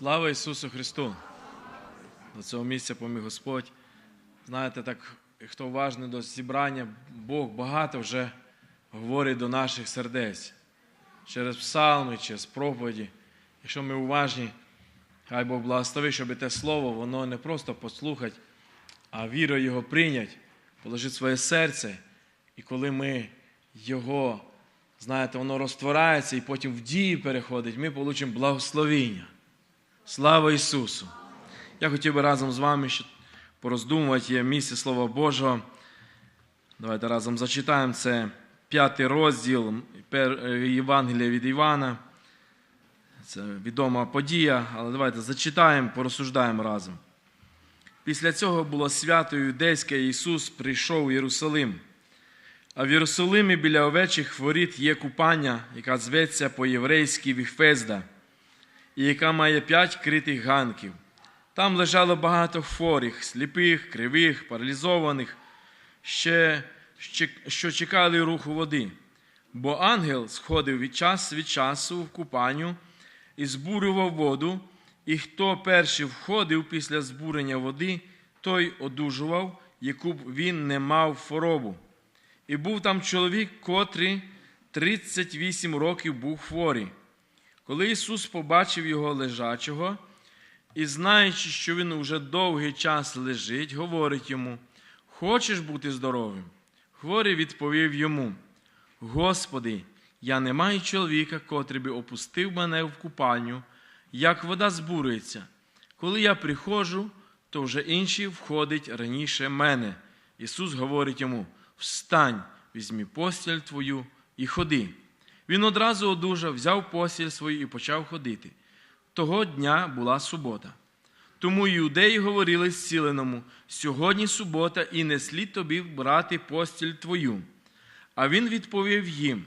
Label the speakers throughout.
Speaker 1: Слава Ісусу Христу! До цього місця поміг Господь. Знаєте, так, хто уважний до зібрання, Бог багато вже говорить до наших сердець через псалми, через проповіді. Якщо ми уважні, хай Бог благословить, щоб те слово, воно не просто послухати, а вірою його прийнять, положити своє серце. І коли ми його, знаєте, воно розтворається і потім в дії переходить, ми отримаємо благословіння. Слава Ісусу! Я хотів би разом з вами ще пороздумувати є місце Слова Божого. Давайте разом зачитаємо це п'ятий розділ е, Євангелія від Івана. Це відома подія, але давайте зачитаємо, порозсуждаємо разом. Після цього було свято юдейське, Ісус прийшов у Єрусалим. А в Єрусалимі біля овечих воріт є купання, яка зветься по-єврейськи Віфезда, і яка має п'ять критих ганків. Там лежало багато хворих, сліпих, кривих, паралізованих, ще, що чекали руху води. Бо ангел сходив від час від часу в купанню і збурював воду, і хто перший входив після збурення води, той одужував, яку б він не мав хворобу. І був там чоловік, котрий 38 років був хворий. Коли Ісус побачив його лежачого, і знаючи, що він уже довгий час лежить, говорить йому: Хочеш бути здоровим? Хворий відповів йому: Господи, я не маю чоловіка, котрий би опустив мене в купальню, як вода збурюється. Коли я приходжу, то вже інший входить раніше мене. Ісус говорить йому: Встань, візьми постіль твою і ходи. Він одразу одужав, взяв постіль свою і почав ходити. Того дня була субота. Тому іудеї говорили зціленому: сьогодні субота, і не слід тобі брати постіль твою. А він відповів їм: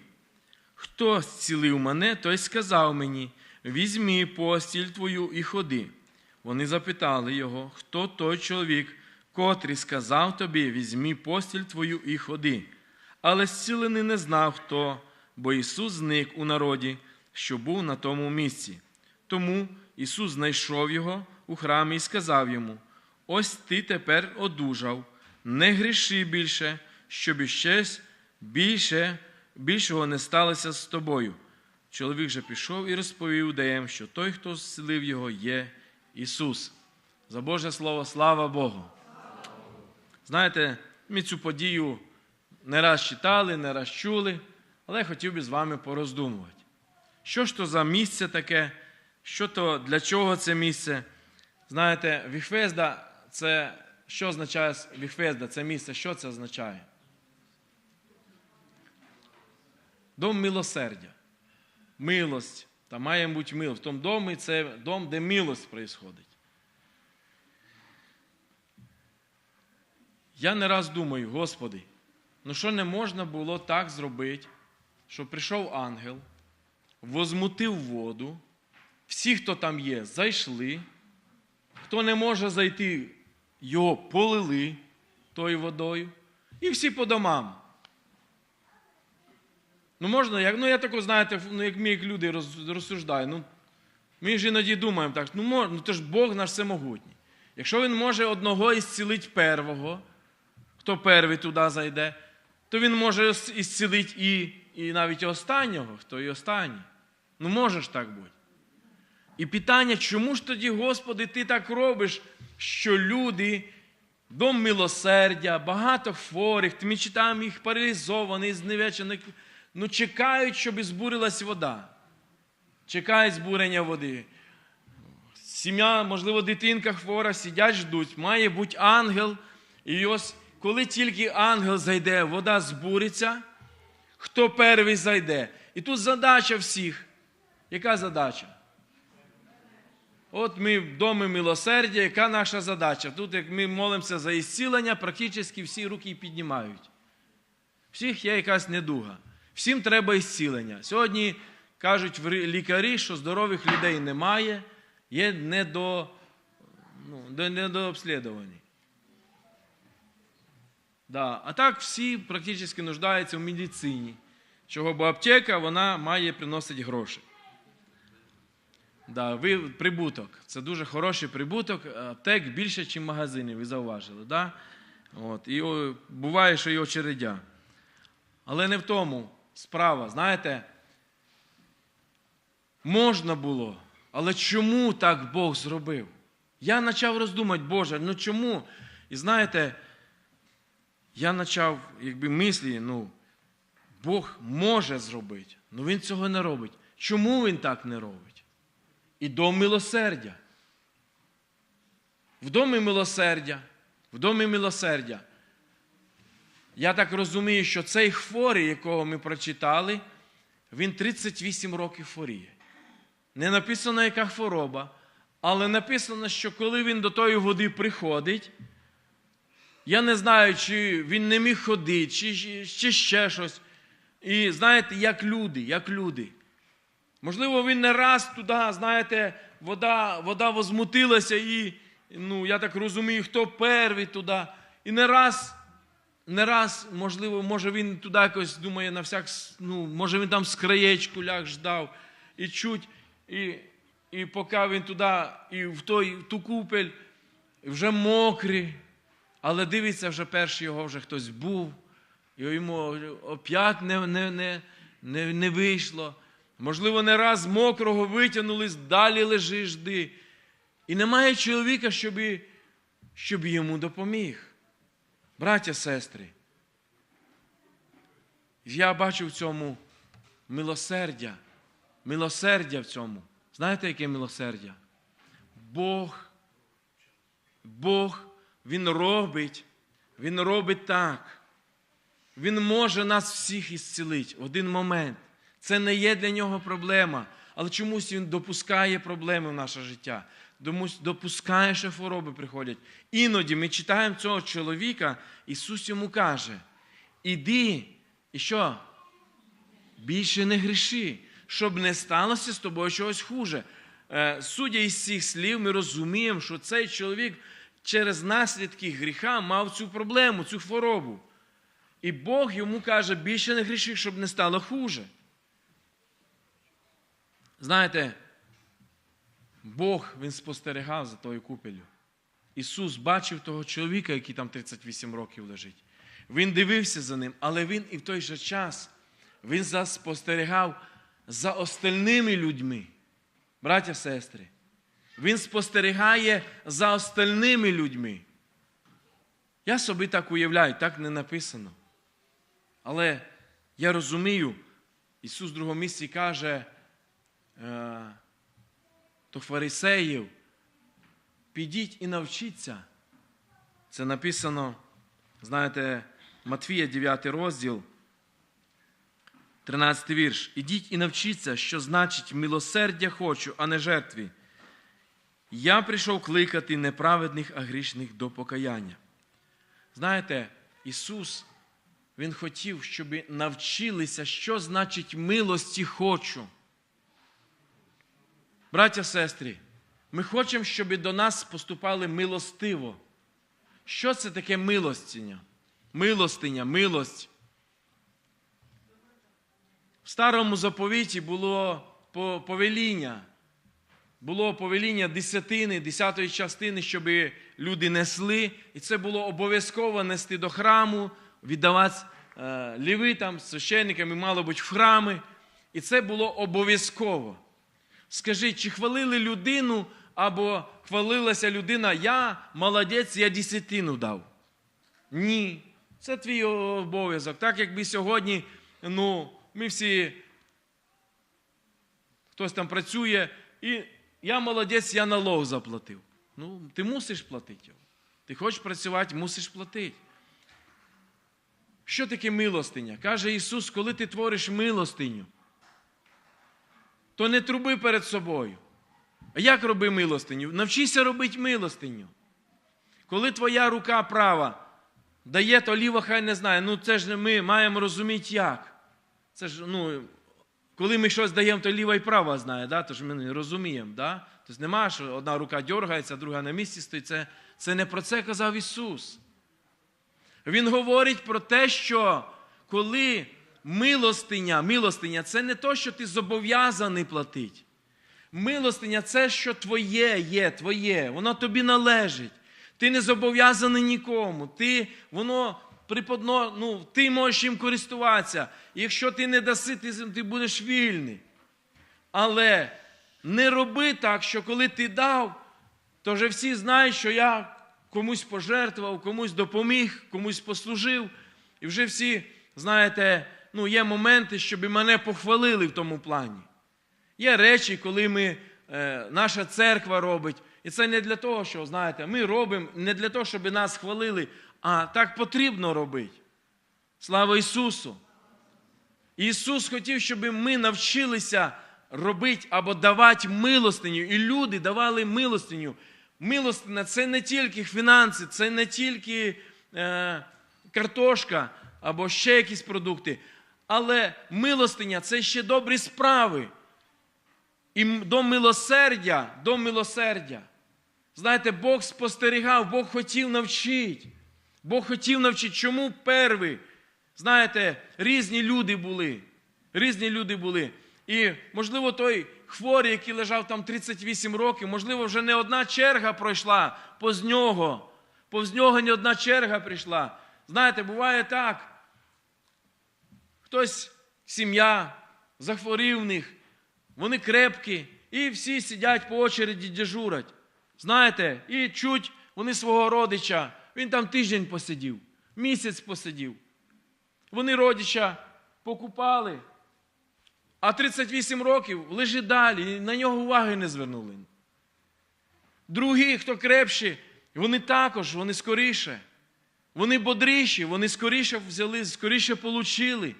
Speaker 1: Хто зцілив мене, той сказав мені: візьми постіль твою і ходи. Вони запитали його, хто той чоловік, котрий сказав тобі: візьми постіль твою і ходи. Але зцілений не знав хто, бо Ісус зник у народі, що був на тому місці. Тому Ісус знайшов його у храмі і сказав йому: Ось ти тепер одужав, не гріши більше, щоб іще більше, більшого не сталося з тобою. Чоловік же пішов і розповів іудеям, що той, хто зцілив його, є Ісус. За Боже Слово, слава Богу! Знаєте, ми цю подію не раз читали, не раз чули, але я хотів би з вами пороздумувати. Що ж то за місце таке? Що то для чого це місце? Знаєте, Віфезда це що означає Віфезда? Це місце, що це означає? Дом милосердя. Милость. Та має бути милость. В тому домі це дом, де милость происходить. Я не раз думаю, Господи, ну що не можна було так зробити, що прийшов ангел, возмутив воду, всі, хто там є, зайшли, хто не може зайти, його полили тою водою, і всі по домам. Ну, можна, як, ну я тако, знаєте, ну, як ми, як люди роз, розсуждаємо. Ну, ми ж іноді думаємо так, ну, мож, ну то ж Бог наш всемогутній. Якщо він може одного ісцілити первого, хто перший туди зайде, то він може ісцілити і, і навіть останнього, хто і останній. Ну, може ж так бути. І питання, чому ж тоді, Господи, ти так робиш, що люди, дом милосердя, багато хворих, ми читаємо їх паралізованих, зневечених, ну чекають, щоб збурилась вода. Чекають збурення води. Сім'я, можливо, дитинка хвора, сидять, ждуть. Має бути ангел. І ось коли тільки ангел зайде, вода збуриться, хто перший зайде. І тут задача всіх. Яка задача? От ми в домі милосердя, яка наша задача? Тут, як ми молимося за ісцілення, практично всі руки піднімають. Всіх є якась недуга. Всім треба ісцілення. Сьогодні кажуть лікарі, що здорових людей немає, є недо, ну, недообслідувані. Да. А так всі практично нуждаються в медицині. Чого, бо аптека вона має приносити гроші. Да, ви, прибуток. Це дуже хороший прибуток. Аптек більше, ніж магазинів, ви зауважили. Да? От, і о, буває, що і очередя. Але не в тому справа. Знаєте, можна було, але чому так Бог зробив? Я почав роздумати, Боже, ну чому? І знаєте, я почав, якби мислі, ну, Бог може зробити, але Він цього не робить. Чому Він так не робить? І дом милосердя. В домі милосердя, в домі милосердя. Я так розумію, що цей хворий, якого ми прочитали, він 38 років хворіє. Не написано, яка хвороба, але написано, що коли він до тої води приходить, я не знаю, чи він не міг ходити, чи, чи ще щось. І знаєте, як люди, як люди. Можливо, він не раз туди, знаєте, вода вода возмутилася, і, ну, я так розумію, хто перший туди. І не раз, не раз, можливо, може він туди якось думає, на всяк, ну, може він там з ляг ждав, і чуть, і, і поки він туди, і в, той, ту купель, вже мокрий, але дивиться, вже перший його вже хтось був, і йому оп'ять не, не, не, не, не вийшло. Можливо, не раз мокрого витягнулись, далі лежи, жди. І немає чоловіка, щоб, щоб йому допоміг. Браття, сестри, я бачу в цьому милосердя, милосердя в цьому. Знаєте, яке милосердя? Бог, Бог, Він робить, Він робить так. Він може нас всіх ісцілити в один момент. Це не є для нього проблема. Але чомусь він допускає проблеми в наше життя. Домусь допускає, що хвороби приходять. Іноді ми читаємо цього чоловіка, Ісус йому каже: іди, і що? Більше не гріши, щоб не сталося з тобою чогось хуже. Е, Судя із цих слів, ми розуміємо, що цей чоловік через наслідки гріха мав цю проблему, цю хворобу. І Бог йому каже, більше не гріши, щоб не стало хуже. Знаєте, Бог Він спостерігав за тою купелю. Ісус бачив того чоловіка, який там 38 років лежить. Він дивився за ним, але Він і в той же час Він спостерігав за остальними людьми. Браття, сестри, Він спостерігає за остальними людьми. Я собі так уявляю, так не написано. Але я розумію, Ісус в другому місці каже до фарисеїв, підіть і навчіться. Це написано, знаєте, Матвія, 9 розділ, 13 вірш. Ідіть і навчіться, що значить милосердя хочу, а не жертві. Я прийшов кликати неправедних, а грішних до покаяння. Знаєте, Ісус, Він хотів, щоб навчилися, що значить милості хочу. Браття, сестри, ми хочемо, щоб до нас поступали милостиво. Що це таке милостиня? Милостиня, милость. В старому заповіті було повеління. Було повеління десятини, десятої частини, щоб люди несли. І це було обов'язково нести до храму, віддавати е, лівитам, священникам і, мало бути, в храми. І це було обов'язково. Скажи, чи хвалили людину, або хвалилася людина, я молодець, я десятину дав? Ні. Це твій обов'язок. Так, якби сьогодні, ну, ми всі, хтось там працює, і я молодець, я налог заплатив. Ну, ти мусиш платити його. Ти хочеш працювати, мусиш платити. Що таке милостиня? Каже Ісус, коли ти твориш милостиню, то не труби перед собою. А як роби милостиню? Навчися робити милостиню. Коли твоя рука права дає, то ліва хай не знає. Ну це ж ми маємо розуміти як. Це ж, ну, коли ми щось даємо, то ліва і права знає, да? тож ми не розуміємо. Да? Тобто нема, що одна рука дергається, друга на місці стоїть. Це, це не про це казав Ісус. Він говорить про те, що коли милостиня, милостиня це не то, що ти зобов'язаний платити. Милостиня це що твоє є, твоє, воно тобі належить. Ти не зобов'язаний нікому. Ти, воно приподно, ну, ти можеш їм користуватися. Якщо ти не даси, ти, будеш вільний. Але не роби так, що коли ти дав, то вже всі знають, що я комусь пожертвував, комусь допоміг, комусь послужив. І вже всі, знаєте, ну, є моменти, щоб мене похвалили в тому плані. Є речі, коли ми, е, наша церква робить. І це не для того, що, знаєте, ми робимо не для того, щоб нас хвалили, а так потрібно робити. Слава Ісусу! Ісус хотів, щоб ми навчилися робити або давати милостиню. І люди давали милостиню. Милостиня це не тільки фінанси, це не тільки е, картошка або ще якісь продукти. Але милостиня це ще добрі справи. І до милосердя, до милосердя. Знаєте, Бог спостерігав, Бог хотів навчити. Бог хотів навчити, чому перви. Знаєте, різні люди були. Різні люди були. І, можливо, той хворий, який лежав там 38 років, можливо, вже не одна черга пройшла повз нього. Повз нього не одна черга прийшла. Знаєте, буває так. Хтось, сім'я, захворів в них, вони крепкі, і всі сидять по очереді дежурять. Знаєте, і чуть вони свого родича, він там тиждень посидів, місяць посидів. Вони родича покупали, а 38 років лежить далі, і на нього уваги не звернули. Другі, хто крепші, вони також, вони скоріше. Вони бодріші, вони скоріше взяли, скоріше получили.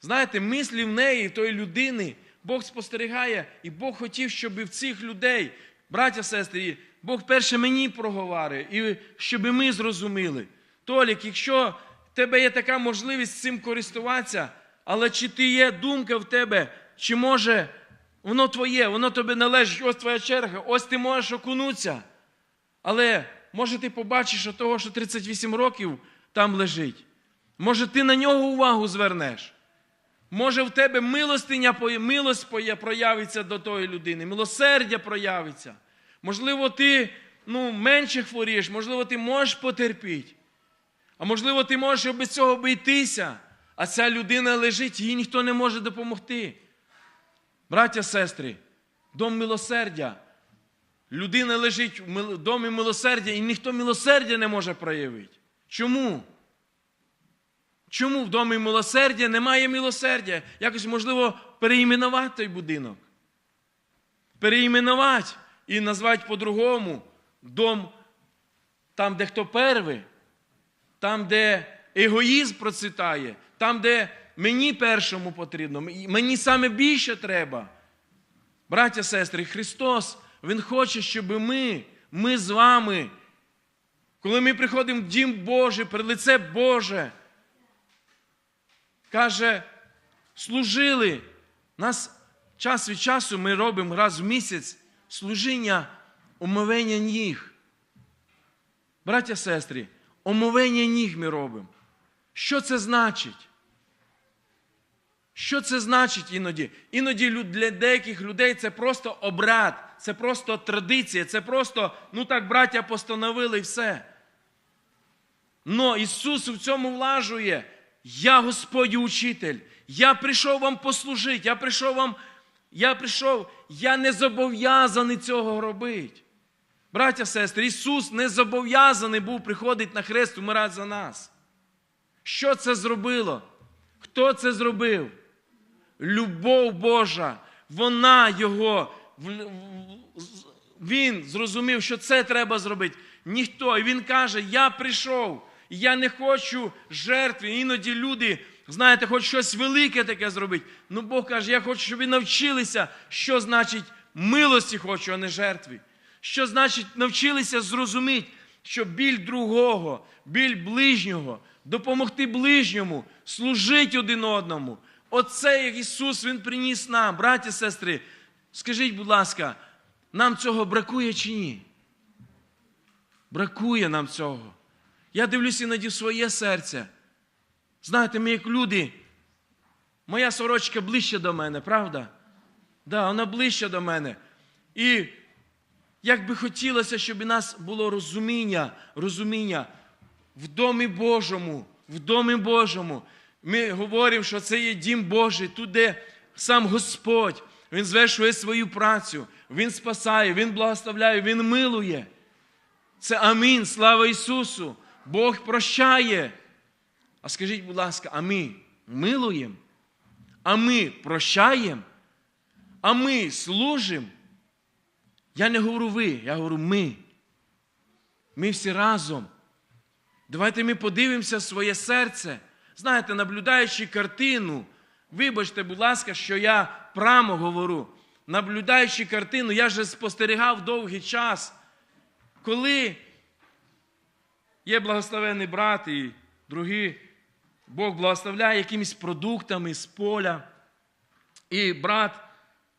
Speaker 1: Знаєте, мислі в неї, тої людини, Бог спостерігає, і Бог хотів, щоб в цих людей, браття, сестри, Бог перше мені проговарює, і щоб ми зрозуміли. Толік, якщо в тебе є така можливість цим користуватися, але чи ти є думка в тебе, чи може воно твоє, воно тобі належить, ось твоя черга, ось ти можеш окунутися. Але може ти побачиш от того, що 38 років там лежить. Може, ти на нього увагу звернеш. Може, в тебе милостиня, милость проявиться до тої людини, милосердя проявиться. Можливо, ти ну, менше хворієш, можливо, ти можеш потерпіти. А можливо, ти можеш без цього обійтися, а ця людина лежить, їй ніхто не може допомогти. Браття, сестри, дом милосердя. Людина лежить в домі милосердя, і ніхто милосердя не може проявити. Чому? Чому в домі милосердя немає милосердя? Якось можливо переіменувати той будинок. Переіменувати і назвати по-другому дом там, де хто первий, там, де егоїзм процвітає, там, де мені першому потрібно, мені саме більше треба. Браття, сестри, Христос, Він хоче, щоб ми, ми з вами, коли ми приходимо в Дім Божий, при лице Боже, каже, служили. Нас час від часу ми робимо раз в місяць служіння омовення ніг. Браття, сестри, омовення ніг ми робимо. Що це значить? Що це значить іноді? Іноді для деяких людей це просто обряд, це просто традиція, це просто, ну так, браття постановили і все. Но Ісус в цьому влажує. Я Господь учитель. Я прийшов вам послужити. Я прийшов вам, я прийшов, я не зобов'язаний цього робити. Браття, сестри, Ісус не зобов'язаний був приходити на хрест, умирати за нас. Що це зробило? Хто це зробив? Любов Божа. Вона його. Він зрозумів, що це треба зробити. Ніхто. І він каже: Я прийшов, я не хочу жертви. Іноді люди, знаєте, хочуть щось велике таке зробити. Ну Бог каже, я хочу, щоб ви навчилися, що значить милості хочу, а не жертві. Що значить навчилися зрозуміти, що біль другого, біль ближнього, допомогти ближньому, служити один одному. Оце як Ісус Він приніс нам, браті сестри. Скажіть, будь ласка, нам цього бракує чи ні? Бракує нам цього. Я дивлюся іноді в своє серце. Знаєте, ми як люди, моя сорочка ближче до мене, правда? Да, вона ближче до мене. І як би хотілося, щоб у нас було розуміння, розуміння в домі Божому, в домі Божому. Ми говоримо, що це є дім Божий, тут, де сам Господь, Він звершує свою працю, Він спасає, Він благословляє, Він милує. Це амінь, слава Ісусу. Бог прощає. А скажіть, будь ласка, а ми милуємо? А ми прощаємо? А ми служимо? Я не говорю ви, я говорю ми. Ми всі разом. Давайте ми подивимося своє серце. Знаєте, наблюдаючи картину, вибачте, будь ласка, що я прямо говорю. Наблюдаючи картину, я вже спостерігав довгий час, коли є благословений брат і другий, Бог благословляє якимись продуктами з поля. І брат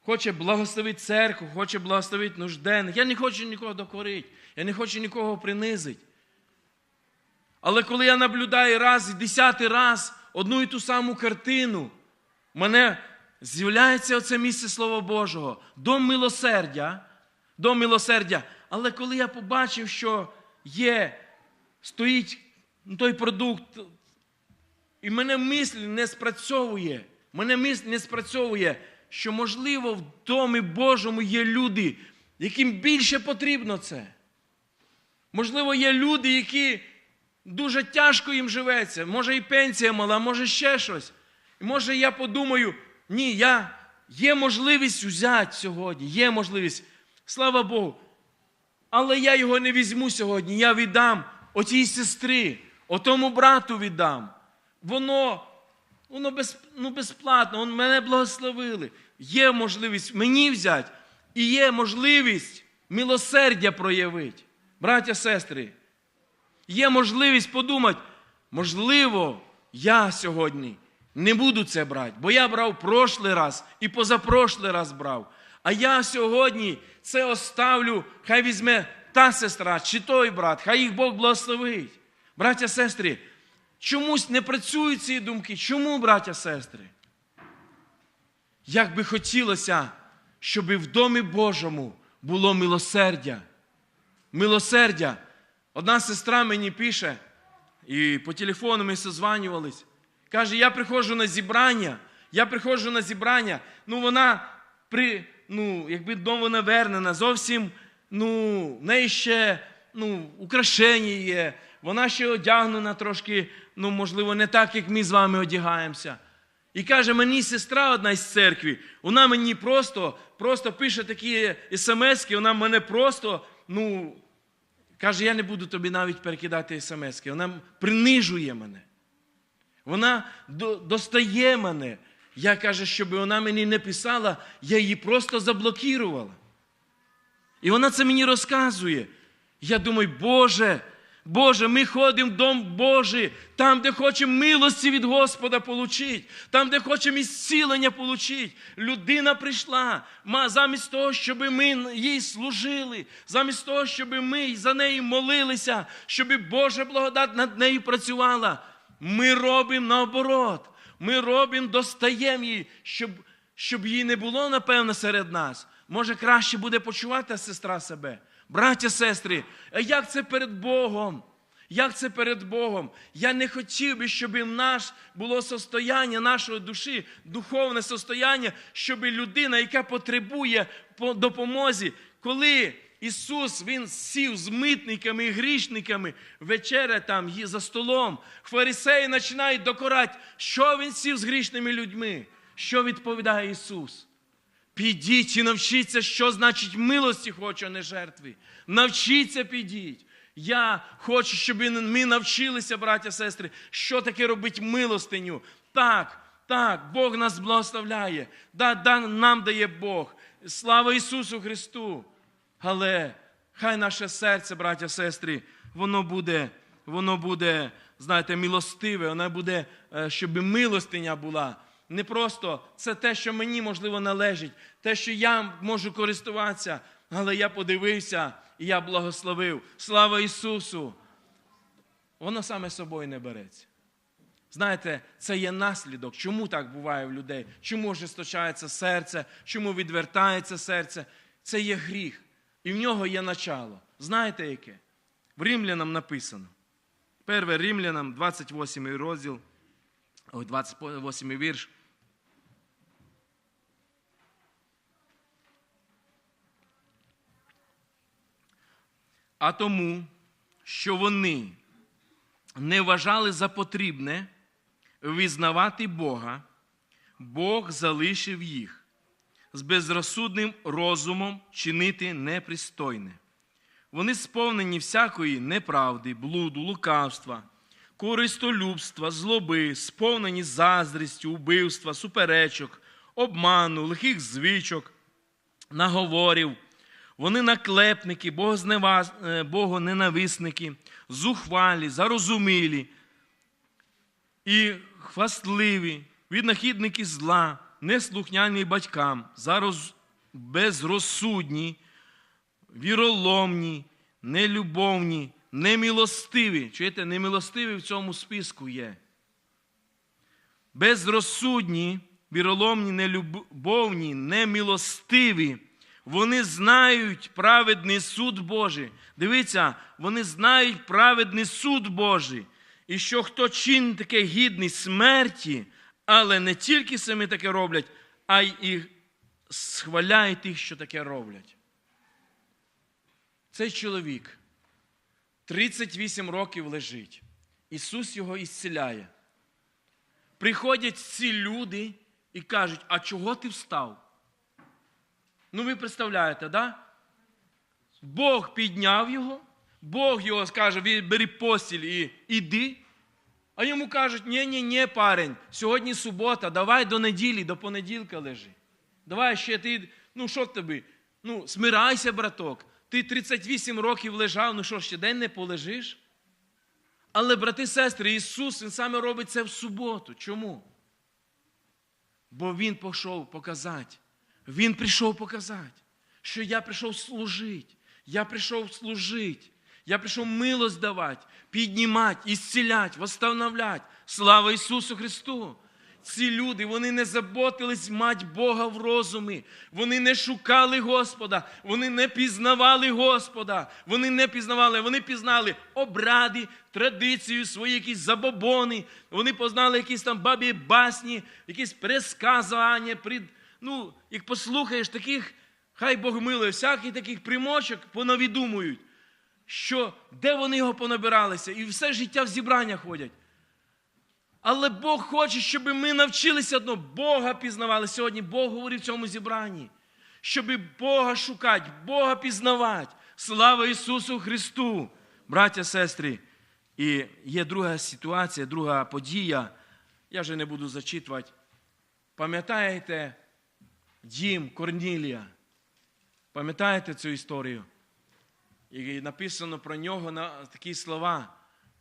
Speaker 1: хоче благословити церкву, хоче благословити нужденних. Я не хочу нікого докорити, я не хочу нікого принизити. Але коли я наблюдаю раз і десятий раз одну і ту саму картину, мене з'являється оце місце Слова Божого, дом милосердя, дом милосердя. Але коли я побачив, що є, стоїть той продукт, і мене мисль не спрацьовує, мене мисль не спрацьовує, що, можливо, в домі Божому є люди, яким більше потрібно це. Можливо, є люди, які дуже тяжко їм живеться. Може і пенсія мала, може ще щось. І може я подумаю, ні, я, є можливість взяти сьогодні, є можливість. Слава Богу. Але я його не візьму сьогодні. Я віддам отій сестрі, отому брату віддам. Воно, воно без, ну, безплатно, он мене благословили. Є можливість мені взяти, і є можливість милосердя проявити. Браття, сестри, є можливість подумати, можливо, я сьогодні не буду це брати, бо я брав прошлий раз і позапрошлий раз брав. А я сьогодні це оставлю, хай візьме та сестра чи той брат, хай їх Бог благословить. Браття, сестри, чомусь не працюють ці думки. Чому, браття, сестри? Як би хотілося, щоб в домі Божому було милосердя. Милосердя. Одна сестра мені пише, і по телефону ми созванювались. Каже, я приходжу на зібрання, я приходжу на зібрання, ну вона при, ну, якби дома навернена, зовсім, ну, в неї ще ну, украшення є, вона ще одягнена трошки, ну, можливо, не так, як ми з вами одягаємося. І каже, мені сестра одна із церкви, вона мені просто просто пише такі смски, вона мене просто, ну, каже, я не буду тобі навіть перекидати смски. Вона принижує мене. Вона до, достає мене. Я каже, щоб вона мені не писала, я її просто заблокувала. І вона це мені розказує. Я думаю, Боже, Боже, ми ходимо в Дом Божий, там, де хочемо милості від Господа получити, там, де хочемо ісцілення получити. Людина прийшла, замість того, щоб ми їй служили, замість того, щоб ми за неї молилися, щоб Божа благодать над нею працювала. Ми робимо наоборот. Ми робимо, достаємо її, щоб, щоб її не було, напевно, серед нас. Може, краще буде почувати сестра себе. Браття, сестри, як це перед Богом? Як це перед Богом? Я не хотів би, щоб в нас було состояння нашої душі, духовне состояння, щоб людина, яка потребує допомоги, коли Ісус Він сів з митниками і грішниками, вечеря там за столом, фарисеї починають докорати, що Він сів з грішними людьми. Що відповідає Ісус? Підіть і навчіться, що значить милості хочу, а не жертви. Навчіться, підіть. Я хочу, щоб ми навчилися, браття сестри, що таке робити милостиню. Так, так, Бог нас благословляє, да, да, нам дає Бог. Слава Ісусу Христу! Але хай наше серце, браття сестри, воно буде, воно буде, знаєте, милостиве, воно буде, щоб милостиня була. Не просто це те, що мені, можливо, належить, те, що я можу користуватися, але я подивився і я благословив. Слава Ісусу! Воно саме собою не береться. Знаєте, це є наслідок. Чому так буває в людей? Чому ожесточається серце, чому відвертається серце? Це є гріх. І в нього є начало. Знаєте яке? В Римлянам написано. Перше Римлянам, 28 розділ, ой, 28 вірш. А тому, що вони не вважали за потрібне визнавати Бога, Бог залишив їх з безрозсудним розумом чинити непристойне. Вони сповнені всякої неправди, блуду, лукавства, користолюбства, злоби, сповнені заздрістю, убивства, суперечок, обману, лихих звичок, наговорів. Вони наклепники, е, богоненависники, зухвалі, зарозумілі і хвастливі, віднахідники зла, неслухняні батькам, зароз... безрозсудні, віроломні, нелюбовні, немилостиві. Чуєте, немилостиві в цьому списку є. Безрозсудні, віроломні, нелюбовні, немилостиві. Вони знають праведний суд Божий. Дивіться, вони знають праведний суд Божий. І що хто чин таке гідний смерті, але не тільки самі таке роблять, а й і схваляють тих, що таке роблять. Цей чоловік 38 років лежить. Ісус його ісціляє. Приходять ці люди і кажуть, а чого ти встав? Ну, ви представляєте, да? Бог підняв його, Бог його скаже, бери постіль і іди. А йому кажуть, ні, ні, ні, парень, сьогодні субота, давай до неділі, до понеділка лежи. Давай ще ти, ну що тобі? Ну, смирайся, браток. Ти 38 років лежав, ну що, ще день не полежиш? Але, брати сестри, Ісус Він саме робить це в суботу. Чому? Бо Він пішов показати. Він прийшов показати, що я прийшов служити. Я прийшов служити. Я прийшов милость давати, піднімати, ісцілять, восстановляти. Слава Ісусу Христу! Ці люди, вони не заботились мати Бога в розумі. Вони не шукали Господа, вони не пізнавали Господа. Вони не пізнавали, вони пізнали обради, традицію, свої якісь забобони. Вони познали якісь там бабі басні, якісь пересказання. Пред... Ну, як послухаєш таких, хай Бог милує, всяких таких примочок понавідумують, що де вони його понабиралися, і все життя в зібрання ходять. Але Бог хоче, щоб ми навчилися одно, Бога пізнавали. Сьогодні Бог говорив в цьому зібранні, щоб Бога шукати, Бога пізнавати. Слава Ісусу Христу, браття, сестри. І є друга ситуація, друга подія. Я вже не буду зачитувати. Пам'ятаєте дім Корнілія? Пам'ятаєте цю історію? І написано про нього на такі слова.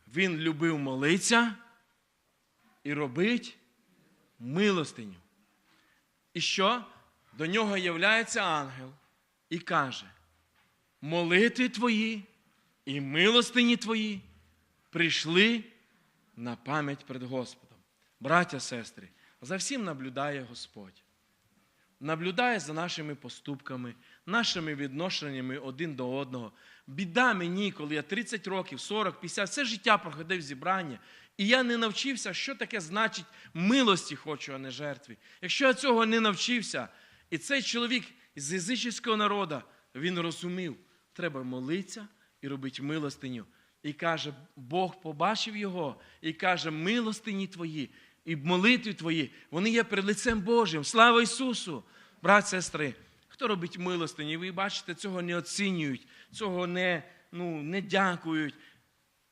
Speaker 1: Він любив молитися і робить милостиню. І що? До нього являється ангел і каже: молитви твої і милостині твої прийшли на пам'ять перед Господом. Браття, сестри, за всім наблюдає Господь. Наблюдає за нашими поступками, нашими відношеннями один до одного. Біда мені, коли я 30 років, 40, 50, все життя проходив зібрання. І я не навчився, що таке значить милості хочу, а не жертві. Якщо я цього не навчився, і цей чоловік з язичського народу, він розумів, треба молитися і робити милостиню. І каже, Бог побачив його і каже, милостині твої і молитві твої, вони є перед лицем Божим. Слава Ісусу! Брат, сестри, хто робить милостині, ви бачите, цього не оцінюють, цього не, ну, не дякують.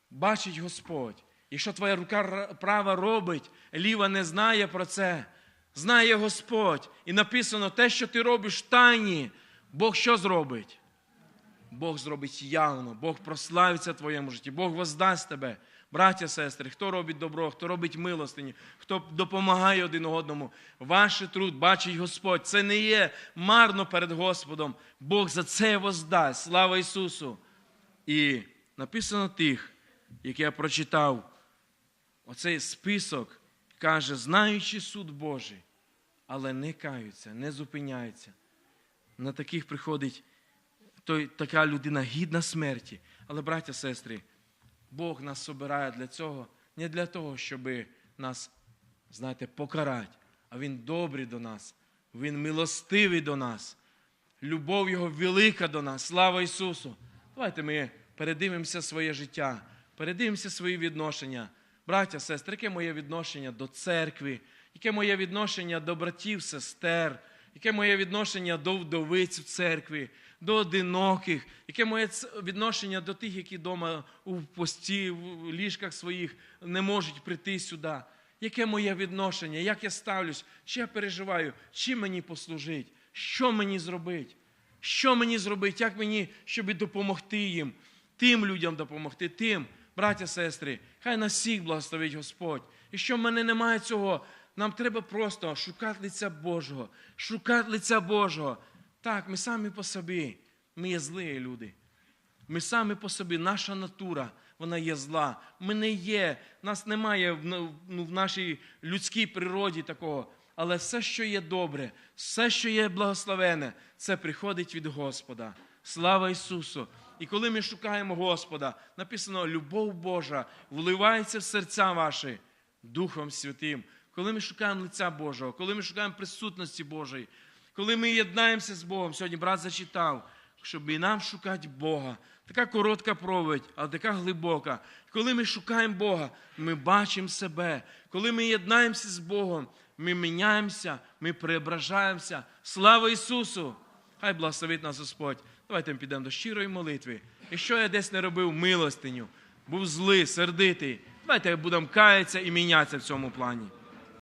Speaker 1: Бачить Господь. Якщо твоя рука права робить, ліва не знає про це, знає Господь. І написано те, що ти робиш в тайні, Бог що зробить? Бог зробить явно, Бог прославиться в твоєму житті, Бог воздасть тебе. Браття, сестри, хто робить добро, хто робить милостині, хто допомагає один одному. Ваш труд бачить Господь. Це не є марно перед Господом. Бог за це воздасть. Слава Ісусу! І написано тих, як я прочитав оцей список каже, знаючи суд Божий, але не каються, не зупиняються. На таких приходить той, така людина гідна смерті. Але, браття, сестри, Бог нас собирає для цього, не для того, щоб нас, знаєте, покарати, а Він добрий до нас, Він милостивий до нас. Любов Його велика до нас. Слава Ісусу! Давайте ми передивимося своє життя, передивимося свої відношення. Браття, сестри, яке моє відношення до церкви, яке моє відношення до братів, сестер, яке моє відношення до вдовиць в церкві, до одиноких, яке моє відношення до тих, які вдома у пості, в ліжках своїх не можуть прийти сюди. Яке моє відношення, як я ставлюсь, чи я переживаю, чим мені послужить, що мені зробити, що мені зробити, як мені, щоб допомогти їм, тим людям допомогти, тим, браття, сестри, хай нас всіх благословить Господь. І що в мене немає цього, нам треба просто шукати лиця Божого, шукати лиця Божого. Так, ми самі по собі, ми є злі люди. Ми самі по собі, наша натура, вона є зла. Ми не є, нас немає ну, в нашій людській природі такого. Але все, що є добре, все, що є благословене, це приходить від Господа. Слава Ісусу! І коли ми шукаємо Господа, написано, любов Божа вливається в серця ваші Духом Святим. Коли ми шукаємо лиця Божого, коли ми шукаємо присутності Божої, коли ми єднаємося з Богом, сьогодні брат зачитав, щоб і нам шукати Бога. Така коротка проповідь, але така глибока. Коли ми шукаємо Бога, ми бачимо себе. Коли ми єднаємося з Богом, ми міняємося, ми преображаємося. Слава Ісусу! Хай благословить нас Господь. Давайте ми підемо до щирої молитви. Якщо я десь не робив милостиню, був злий, сердитий, давайте будемо каятися і мінятися в цьому плані.